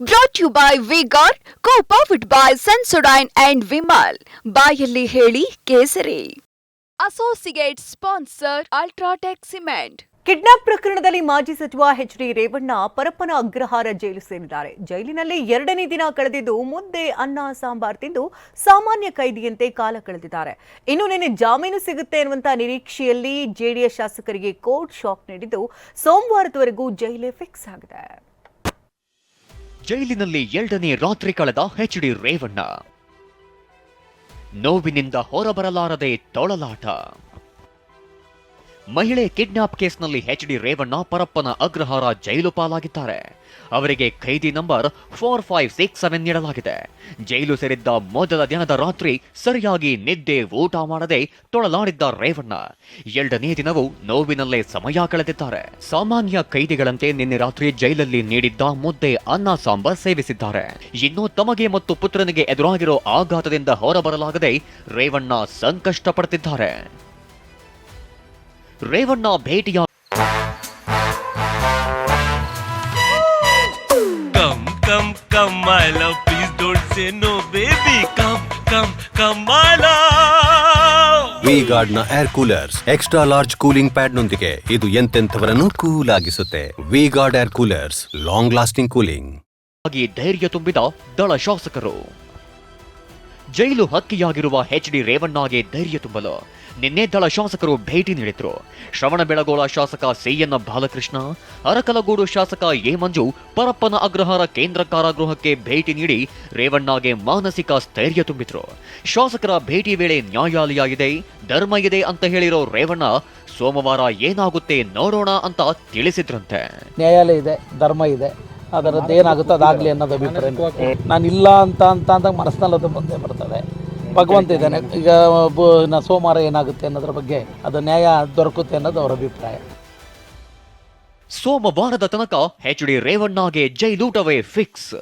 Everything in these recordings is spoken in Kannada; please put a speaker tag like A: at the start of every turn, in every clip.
A: Brought you by V Guard co powered by Sensodyne and Vimal ಬಾಯಲ್ಲಿ ಹೇಳಿ ಕೇಸರಿ. Associate sponsor UltraTech cement
B: kidnap ಪ್ರಕರಣದಲ್ಲಿ ಮಾಜಿ ಸಚಿವ H D Revanna Parappana Agrahara jail ಸೇರಿದ್ದಾರೆ. ಜೈಲಿನಲ್ಲಿ ಎರಡನೇ ದಿನ ಕಳೆದಿದ್ದು ಮುದ್ದೆ ಅನ್ನ ಸಾಂಬಾರ್ ತಿಂದು ಸಾಮಾನ್ಯ ಕೈದಿಯಂತೆ ಕಾಲ ಕಳೆದಿದ್ದಾರೆ. ಇನ್ನು ನಿನ್ನೆ ಜಾಮೀನು ಸಿಗುತ್ತೆ ಎನ್ನುವಂತ ನಿರೀಕ್ಷೆಯಲ್ಲಿ ಜೆಡಿಎಸ್ ಶಾಸಕರಿಗೆ ಕೋರ್ಟ್ ಶಾಕ್ ನೀಡಿದ್ದು ಸೋಮವಾರದವರೆಗೂ ಜೈಲೇ ಫಿಕ್ಸ್ ಆಗಿದೆ.
C: ಜೈಲಿನಲ್ಲಿ ಎರಡನೇ ರಾತ್ರಿ ಕಳೆದ ಎಚ್ ಡಿ ರೇವಣ್ಣ. ನೋವಿನಿಂದ ಹೊರಬರಲಾರದೆ ತೊಳಲಾಟ. ಮಹಿಳೆ ಕಿಡ್ನಾಪ್ ಕೇಸ್ನಲ್ಲಿ H D Revanna Parappana Agrahara jail ಪಾಲಾಗಿದ್ದಾರೆ. ಅವರಿಗೆ ಖೈದಿ number four five six seven ನೀಡಲಾಗಿದೆ. ಜೈಲು ಸೇರಿದ್ದ ಮೊದಲ ದಿನದ ರಾತ್ರಿ ಸರಿಯಾಗಿ ನಿದ್ದೆ ಊಟ ಮಾಡದೆ ತೊಳಲಾಡಿದ್ದ ರೇವಣ್ಣ. ಎರಡನೇ ದಿನವೂ ನೋವಿನಲ್ಲೇ ಸಮಯ ಕಳೆದಿದ್ದಾರೆ. ಸಾಮಾನ್ಯ ಖೈದಿಗಳಂತೆ ನಿನ್ನೆ ರಾತ್ರಿ ಜೈಲಲ್ಲಿ ನೀಡಿದ್ದ ಮುದ್ದೆ, ಅನ್ನ, ಸಾಂಬಾರ್ ಸೇವಿಸಿದ್ದಾರೆ. ಇನ್ನು ತಮಗೆ ಮತ್ತು ಪುತ್ರನಿಗೆ ಎದುರಾಗಿರೋ ಆಘಾತದಿಂದ ಹೊರಬರಲಾಗದೆ ರೇವಣ್ಣ ಸಂಕಷ್ಟ ಪಡುತ್ತಿದ್ದಾರೆ ರೇವಣ್ಣ ಭೇಟಿಯ
D: come come, come, my love. Please don't say no, baby. Come, come, come my love.
E: V ಗಾರ್ಡ್ನ air coolers extra large cooling pad ನೊಂದಿಗೆ ಇದು ಎಂತೆಂಥವರನ್ನು cool ಆಗಿಸುತ್ತೆ V Guard air coolers long lasting cooling
C: ಧೈರ್ಯ ತುಂಬಿದ ದಳ ಶಾಸಕರು ಜೈಲು ಹಕ್ಕಿಯಾಗಿರುವ ಎಚ್ ಡಿ ರೇವಣ್ಣಗೆ ಧೈರ್ಯ ತುಂಬಲು. ನಿನ್ನೆ ದಳ ಶಾಸಕರು ಭೇಟಿ ನೀಡಿದ್ರು. ಶ್ರವಣಬೆಳಗೊಳ ಶಾಸಕ ಸಿಎನ್ ಬಾಲಕೃಷ್ಣ, ಅರಕಲಗೂಡು ಶಾಸಕ ಎ ಪರಪ್ಪನ ಅಗ್ರಹಾರ ಕೇಂದ್ರ ಕಾರಾಗೃಹಕ್ಕೆ ಭೇಟಿ ನೀಡಿ ರೇವಣ್ಣಗೆ ಮಾನಸಿಕ ಸ್ಥೈರ್ಯ ತುಂಬಿದ್ರು. ಶಾಸಕರ ಭೇಟಿ ವೇಳೆ ನ್ಯಾಯಾಲಯ ಇದೆ, ಧರ್ಮ ಇದೆ ಅಂತ ಹೇಳಿರೋ ರೇವಣ್ಣ, ಸೋಮವಾರ ಏನಾಗುತ್ತೆ ನೋಡೋಣ ಅಂತ ತಿಳಿಸಿದ್ರಂತೆ.
F: ನ್ಯಾಯಾಲಯ ಇದೆ, ಧರ್ಮ ಇದೆ. ಅದರದ್ದು ಏನಾಗುತ್ತೆ ಅದಾಗಲಿ ಅನ್ನೋದು ಅಭಿಪ್ರಾಯ ನಾನು ಇಲ್ಲ ಅಂತ ಅಂತ ಅಂದಾಗ ಮನಸ್ಸಿನಲ್ಲಿ ಅದು ಬಂದೇ ಬರ್ತದೆ. ಭಗವಂತ ಇದ್ದಾನೆ. ಈಗ ಸೋಮವಾರ ಏನಾಗುತ್ತೆ ಅನ್ನೋದ್ರ ಬಗ್ಗೆ ಅದು ನ್ಯಾಯ ದೊರಕುತ್ತೆ ಅನ್ನೋದು ಅವರ ಅಭಿಪ್ರಾಯ.
C: ಸೋಮವಾರದ ತನಕ ಹೆಚ್ ಡಿ ರೇವಣ್ಣಗೆ ಜೈಲೂಟವೇ ಫಿಕ್ಸ್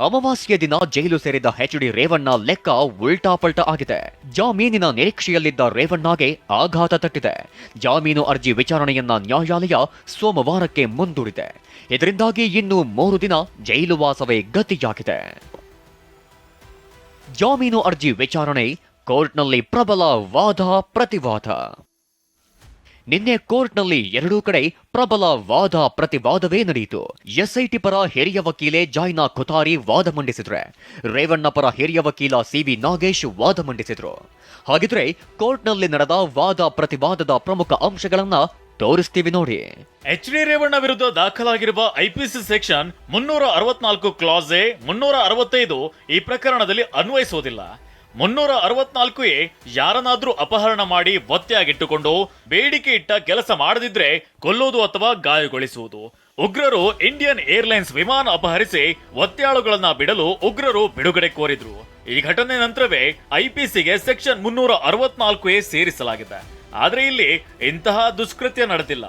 C: ಅಮಾವಾಸ್ಯ ದಿನ ಜೈಲು ಸೇರಿದ ಎಚ್ ಡಿ ರೇವಣ್ಣ ಲೆಕ್ಕ ಉಲ್ಟಾಪಲ್ಟ ಆಗಿದೆ. ಜಾಮೀನಿನ ನಿರೀಕ್ಷೆಯಲ್ಲಿದ್ದ ರೇವಣ್ಣಗೆ ಆಘಾತ ತಟ್ಟಿದೆ. ಜಾಮೀನು ಅರ್ಜಿ ವಿಚಾರಣೆಯನ್ನ ನ್ಯಾಯಾಲಯ ಸೋಮವಾರಕ್ಕೆ ಮುಂದೂಡಿದೆ. ಇದರಿಂದಾಗಿ ಇನ್ನು ಮೂರು ದಿನ ಜೈಲು ವಾಸವೇ ಗತಿಯಾಗಿದೆ. ಜಾಮೀನು ಅರ್ಜಿ ವಿಚಾರಣೆ ಕೋರ್ಟ್ನಲ್ಲಿ ಪ್ರಬಲ ವಾದ ಪ್ರತಿವಾದ. ನಿನ್ನೆ ಕೋರ್ಟ್ನಲ್ಲಿ ಎರಡೂ ಕಡೆ ಪ್ರಬಲ ವಾದ ಪ್ರತಿವಾದವೇ ನಡೆಯಿತು. ಎಸ್ಐಟಿ ಪರ ಹಿರಿಯ ವಕೀಲೆ ಜಾಯ್ನಾ ಖುತಾರಿ ವಾದ ಮಂಡಿಸಿದ್ರೆ. ರೇವಣ್ಣ ಪರ ಹಿರಿಯ ವಕೀಲ ಸಿವಿ ನಾಗೇಶ್ ವಾದ ಮಂಡಿಸಿದ್ರು. ಹಾಗಿದ್ರೆ ಕೋರ್ಟ್ನಲ್ಲಿ ನಡೆದ ವಾದ ಪ್ರತಿವಾದದ ಪ್ರಮುಖ ಅಂಶಗಳನ್ನ ತೋರಿಸ್ತೀವಿ ನೋಡಿ.
G: ಎಚ್ ಡಿ ರೇವಣ್ಣ ವಿರುದ್ಧ ದಾಖಲಾಗಿರುವ ಐಪಿಸಿ ಸೆಕ್ಷನ್ ಮುನ್ನೂರ ಅರವತ್ನಾಲ್ಕು ಕ್ಲಾಸ್ ಎ ಮುನ್ನೂರ ಅರವತ್ತೈದು ಈ ಪ್ರಕರಣದಲ್ಲಿ ಅನ್ವಯಿಸುವುದಿಲ್ಲ. ಮುನ್ನೂರ ಅರವತ್ನಾಲ್ಕು ಎ ಯಾರನ್ನಾದ್ರೂ ಅಪಹರಣ ಮಾಡಿ ಒತ್ತೆಯಾಗಿಟ್ಟುಕೊಂಡು ಬೇಡಿಕೆ ಇಟ್ಟ ಕೆಲಸ ಮಾಡದಿದ್ರೆ ಕೊಲ್ಲುವುದು ಅಥವಾ ಗಾಯಗೊಳಿಸುವುದು. ಉಗ್ರರು ಇಂಡಿಯನ್ ಏರ್ಲೈನ್ಸ್ ವಿಮಾನ ಅಪಹರಿಸಿ ಒತ್ತೆಯಾಳುಗಳನ್ನ ಬಿಡಲು ಉಗ್ರರು ಬಿಡುಗಡೆ ಕೋರಿದ್ರು. ಈ ಘಟನೆ ನಂತರವೇ ಐಪಿಸಿಗೆ ಸೆಕ್ಷನ್ ಮುನ್ನೂರ ಅರವತ್ನಾಲ್ಕು ಎ ಸೇರಿಸಲಾಗಿದೆ. ಆದ್ರೆ ಇಲ್ಲಿ ಇಂತಹ ದುಷ್ಕೃತ್ಯ ನಡೆದಿಲ್ಲ.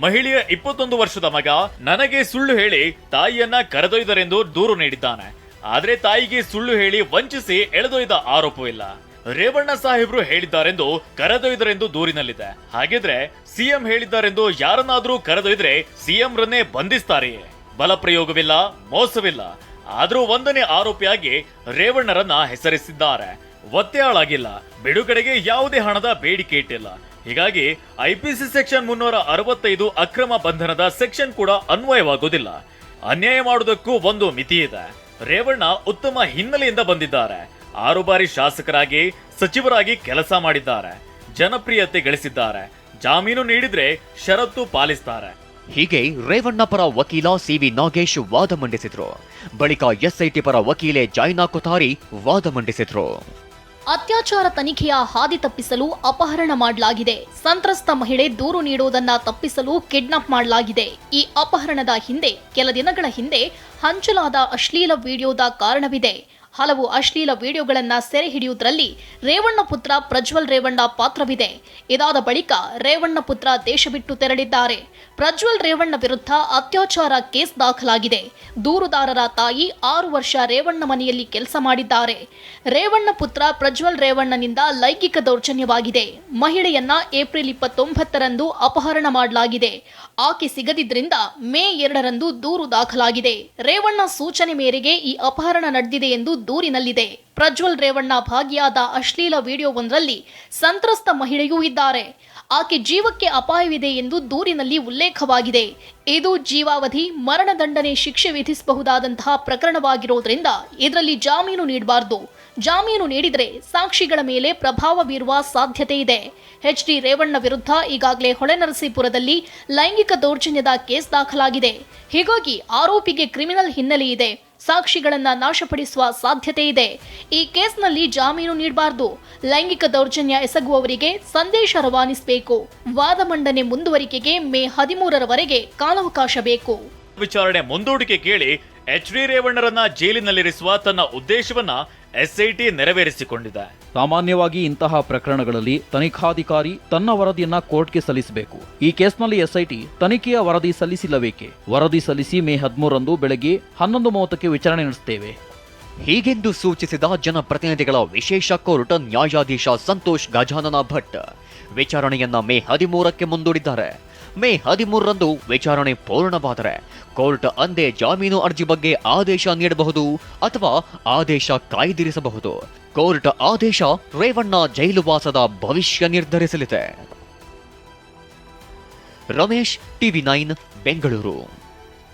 G: ಮಹಿಳೆಯ ಇಪ್ಪತ್ತೊಂದು ವರ್ಷದ ಮಗ ನನಗೆ ಸುಳ್ಳು ಹೇಳಿ ತಾಯಿಯನ್ನ ಕರೆದೊಯ್ದರೆಂದು ದೂರು ನೀಡಿದ್ದಾನೆ. ಆದ್ರೆ ತಾಯಿಗೆ ಸುಳ್ಳು ಹೇಳಿ ವಂಚಿಸಿ ಎಳೆದೊಯ್ದ ಆರೋಪವಿಲ್ಲ ರೇವಣ್ಣ ಸಾಹೇಬ್ರು ಹೇಳಿದ್ದಾರೆಂದು ಕರೆದೊಯ್ದರೆಂದು ದೂರಿನಲ್ಲಿದೆ. ಹಾಗಿದ್ರೆ ಸಿಎಂ ಹೇಳಿದ್ದಾರೆಂದು ಯಾರನ್ನಾದ್ರೂ ಕರೆದೊಯ್ದ್ರೆ ಸಿಎಂ ರನ್ನೇ ಬಂಧಿಸ್ತಾರೆಯೇ? ಬಲಪ್ರಯೋಗವಿಲ್ಲ, ಮೋಸವಿಲ್ಲ. ಆದ್ರೂ ಒಂದನೇ ಆರೋಪಿಯಾಗಿ ರೇವಣ್ಣರನ್ನ ಹೆಸರಿಸಿದ್ದಾರೆ. ಒತ್ತೆಯಾಳಾಗಿಲ್ಲ ಬಿಡುಗಡೆಗೆ ಯಾವುದೇ ಹಣದ ಬೇಡಿಕೆ ಇಟ್ಟಿಲ್ಲ. ಹೀಗಾಗಿ ಐಪಿಸಿ ಸೆಕ್ಷನ್ ಮುನ್ನೂರ ಅರವತ್ತೈದು ಅಕ್ರಮ ಬಂಧನದ ಸೆಕ್ಷನ್ ಕೂಡ ಅನ್ವಯವಾಗುವುದಿಲ್ಲ. ಅನ್ಯಾಯ ಮಾಡುವುದಕ್ಕೂ ಒಂದು ಮಿತಿ ಇದೆ ರೇವಣ್ಣ ಉತ್ತಮ ಹಿನ್ನೆಲೆಯಿಂದ ಬಂದಿದ್ದಾರೆ. ಆರು ಬಾರಿ ಶಾಸಕರಾಗಿ, ಸಚಿವರಾಗಿ ಕೆಲಸ ಮಾಡಿದ್ದಾರೆ. ಜನಪ್ರಿಯತೆ ಗಳಿಸಿದ್ದಾರೆ. ಜಾಮೀನು ನೀಡಿದ್ರೆ ಷರತ್ತು ಪಾಲಿಸ್ತಾರೆ.
C: ಹೀಗೆ ರೇವಣ್ಣ ಪರ ವಕೀಲ ಸಿವಿ ನಾಗೇಶ್ ವಾದ ಮಂಡಿಸಿದ್ರು. ಬಳಿಕ ಎಸ್ಐಟಿ ಪರ ವಕೀಲೆ ಜಾಯ್ನಾ ಕೊಥಾರಿ ವಾದ ಮಂಡಿಸಿದ್ರು.
H: ಅತ್ಯಾಚಾರ ತನಿಖೆಯ ಹಾದಿ ತಪ್ಪಿಸಲು ಅಪಹರಣ ಮಾಡಲಾಗಿದೆ. ಸಂತ್ರಸ್ತ ಮಹಿಳೆ ದೂರು ನೀಡುವುದನ್ನ ತಪ್ಪಿಸಲು ಕಿಡ್ನಾಪ್ ಮಾಡಲಾಗಿದೆ. ಈ ಅಪಹರಣದ ಹಿಂದೆ, ಕೆಲ ದಿನಗಳ ಹಿಂದೆ ಹಂಚಲಾದ ಅಶ್ಲೀಲ ವಿಡಿಯೋದ ಕಾರಣವಿದೆ. ಹಲವು ಅಶ್ಲೀಲ ವಿಡಿಯೋಗಳನ್ನು ಸೆರೆ ಹಿಡಿಯುವುದರಲ್ಲಿ ರೇವಣ್ಣ ಪುತ್ರ ಪ್ರಜ್ವಲ್ ರೇವಣ್ಣ ಪಾತ್ರವಿದೆ. ಇದಾದ ಬಳಿಕ ರೇವಣ್ಣ ಪುತ್ರ ದೇಶ ಬಿಟ್ಟು ತೆರಳಿದ್ದಾರೆ. ಪ್ರಜ್ವಲ್ ರೇವಣ್ಣ ವಿರುದ್ಧ ಅತ್ಯಾಚಾರ ಕೇಸ್ ದಾಖಲಾಗಿದೆ. ದೂರುದಾರರ ತಾಯಿ ಆರು ವರ್ಷ ರೇವಣ್ಣ ಮನೆಯಲ್ಲಿ ಕೆಲಸ ಮಾಡಿದ್ದಾರೆ. ರೇವಣ್ಣ ಪುತ್ರ ಪ್ರಜ್ವಲ್ ರೇವಣ್ಣನಿಂದ ಲೈಂಗಿಕ ದೌರ್ಜನ್ಯವಾಗಿದೆ. ಮಹಿಳೆಯನ್ನ ಏಪ್ರಿಲ್ ಇಪ್ಪತ್ತೊಂಬತ್ತರಂದು ಅಪಹರಣ ಮಾಡಲಾಗಿದೆ. ಆಕೆ ಸಿಗದಿದ್ದರಿಂದ ಮೇ ಎರಡರಂದು ದೂರು ದಾಖಲಾಗಿದೆ. ರೇವಣ್ಣ ಸೂಚನೆ ಮೇರೆಗೆ ಈ ಅಪಹರಣ ನಡೆದಿದೆ ಎಂದು ದೂರಿನಲ್ಲಿದೆ. ಪ್ರಜ್ವಲ್ ರೇವಣ್ಣ ಭಾಗಿಯಾದ ಅಶ್ಲೀಲ ವಿಡಿಯೋವೊಂದರಲ್ಲಿ ಸಂತ್ರಸ್ತ ಮಹಿಳೆಯೂ ಇದ್ದಾರೆ. ಆಕೆ ಜೀವಕ್ಕೆ ಅಪಾಯವಿದೆ ಎಂದು ದೂರಿನಲ್ಲಿ ಉಲ್ಲೇಖವಾಗಿದೆ. ಇದು ಜೀವಾವಧಿ ಮರಣದಂಡನೆ ಶಿಕ್ಷೆ ವಿಧಿಸಬಹುದಾದಂತಹ ಪ್ರಕರಣವಾಗಿರೋದ್ರಿಂದ ಇದರಲ್ಲಿ ಜಾಮೀನು ನೀಡಬಾರದು. ಜಾಮೀನು ನೀಡಿದರೆ ಸಾಕ್ಷಿಗಳ ಮೇಲೆ ಪ್ರಭಾವ ಬೀರುವ ಸಾಧ್ಯತೆ ಇದೆ. ಎಚ್ ಡಿ ರೇವಣ್ಣ ವಿರುದ್ಧ ಈಗಾಗಲೇ ಹೊಳೆನರಸೀಪುರದಲ್ಲಿ ಲೈಂಗಿಕ ದೌರ್ಜನ್ಯದ ಕೇಸ್ ದಾಖಲಾಗಿದೆ. ಹೀಗಾಗಿ ಆರೋಪಿಗೆ ಕ್ರಿಮಿನಲ್ ಹಿನ್ನೆಲೆ ಇದೆ. ಸಾಕ್ಷಿಗಳನ್ನ ನಾಶಪಡಿಸುವ ಸಾಧ್ಯತೆ ಇದೆ. ಈ ಕೇಸ್ನಲ್ಲಿ ಜಾಮೀನು ನೀಡಬಾರದು. ಲೈಂಗಿಕ ದೌರ್ಜನ್ಯ ಎಸಗುವವರಿಗೆ ಸಂದೇಶ ರವಾನಿಸಬೇಕು. ವಾದ ಮಂಡನೆ ಮುಂದುವರಿಕೆಗೆ ಮೇ ಹದಿಮೂರರವರೆಗೆ ಕಾಲಾವಕಾಶ ಬೇಕು.
G: ವಿಚಾರಣೆ ಮುಂದೂಡಿಕೆ ಕೇಳಿ ಎಚ್ ಡಿ ರೇವಣ್ಣರನ್ನ ಜೈಲಿನಲ್ಲಿರಿಸುವ ತನ್ನ ಉದ್ದೇಶವನ್ನ ಎಸ್ಐಟಿ ನೆರವೇರಿಸಿಕೊಂಡಿದೆ.
I: ಸಾಮಾನ್ಯವಾಗಿ ಇಂತಹ ಪ್ರಕರಣಗಳಲ್ಲಿ ತನಿಖಾಧಿಕಾರಿ ತನ್ನ ವರದಿಯನ್ನ ಕೋರ್ಟ್ಗೆ ಸಲ್ಲಿಸಬೇಕು. ಈ ಕೇಸ್ನಲ್ಲಿ ಎಸ್ಐಟಿ ತನಿಖೆಯ ವರದಿ ಸಲ್ಲಿಸಿಲ್ಲಬೇಕೆ ವರದಿ ಸಲ್ಲಿಸಿ ಮೇ ಹದಿಮೂರರಂದು ಬೆಳಗ್ಗೆ ಹನ್ನೊಂದು ಮೂವತ್ತಕ್ಕೆ ವಿಚಾರಣೆ ನಡೆಸುತ್ತೇವೆ.
C: ಹೀಗೆಂದು ಸೂಚಿಸಿದ ಜನಪ್ರತಿನಿಧಿಗಳ ವಿಶೇಷ ಕೋರ್ಟ್ ನ್ಯಾಯಾಧೀಶ ಸಂತೋಷ್ ಗಜಾನನ ಭಟ್. ವಿಚಾರಣೆಯನ್ನ ಮೇ ಹದಿಮೂರಕ್ಕೆ ಮುಂದೂಡಿದ್ದಾರೆ. ಮೇ ಹದಿಮೂರರಂದು ವಿಚಾರಣೆ ಪೂರ್ಣವಾದರೆ ಕೋರ್ಟ್ ಅಂದೇ ಜಾಮೀನು ಅರ್ಜಿ ಬಗ್ಗೆ ಆದೇಶ ನೀಡಬಹುದು ಅಥವಾ ಆದೇಶ ಕಾಯ್ದಿರಿಸಬಹುದು. ಕೋರ್ಟ್ ಆದೇಶ ರೇವಣ್ಣ ಜೈಲುವಾಸದ ಭವಿಷ್ಯ ನಿರ್ಧರಿಸಲಿದೆ. Ramesh, TV nine, Bengaluru.